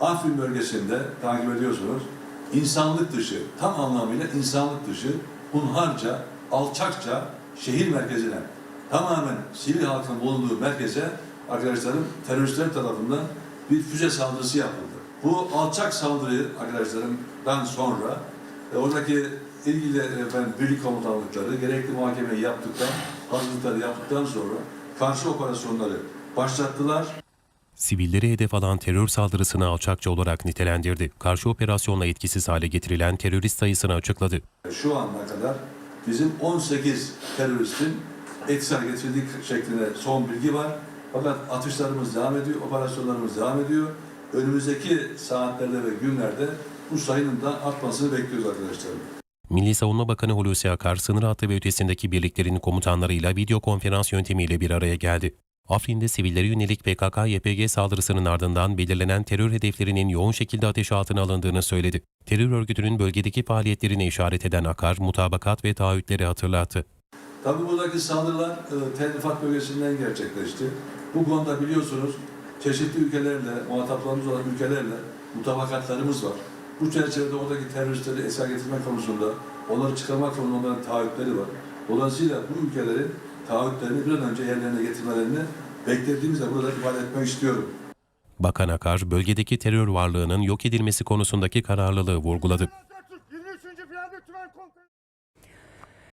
Afrin bölgesinde takip ediyorsunuz. insanlık dışı, tam anlamıyla insanlık dışı, hunharca, alçakça şehir merkezine, tamamen sivil halkın bulunduğu merkeze arkadaşlarım teröristler tarafından bir füze saldırısı yapıldı. Bu alçak saldırıyı arkadaşlarımdan sonra e, oradaki ilgili efendim, birlik komutanlıkları gerekli muhakemeyi yaptıktan, hazırlıkları yaptıktan sonra karşı operasyonları başlattılar. Sivilleri hedef alan terör saldırısını alçakça olarak nitelendirdi. Karşı operasyonla etkisiz hale getirilen terörist sayısını açıkladı. Şu ana kadar bizim 18 teröristin etkisiz hale getirildik şeklinde son bilgi var. Fakat atışlarımız devam ediyor, operasyonlarımız devam ediyor. Önümüzdeki saatlerde ve günlerde bu sayının da artmasını bekliyoruz arkadaşlarım. Milli Savunma Bakanı Hulusi Akar, sınır hattı ve ötesindeki birliklerin komutanlarıyla video konferans yöntemiyle bir araya geldi. Afrin'de sivillere yönelik PKK-YPG saldırısının ardından belirlenen terör hedeflerinin yoğun şekilde ateş altına alındığını söyledi. Terör örgütünün bölgedeki faaliyetlerine işaret eden Akar, mutabakat ve taahhütleri hatırlattı. Tabii buradaki saldırılar e, Tel Rifat bölgesinden gerçekleşti. Bu konuda biliyorsunuz çeşitli ülkelerle, muhataplarımız olan ülkelerle mutabakatlarımız var. Bu çerçevede oradaki teröristleri esir getirme konusunda, onları çıkarmak konusunda onların taahhütleri var. Dolayısıyla bu ülkelerin taahhütlerini bir an önce yerlerine getirmelerini beklediğimizde burada ifade etmek istiyorum. Bakan Akar, bölgedeki terör varlığının yok edilmesi konusundaki kararlılığı vurguladı.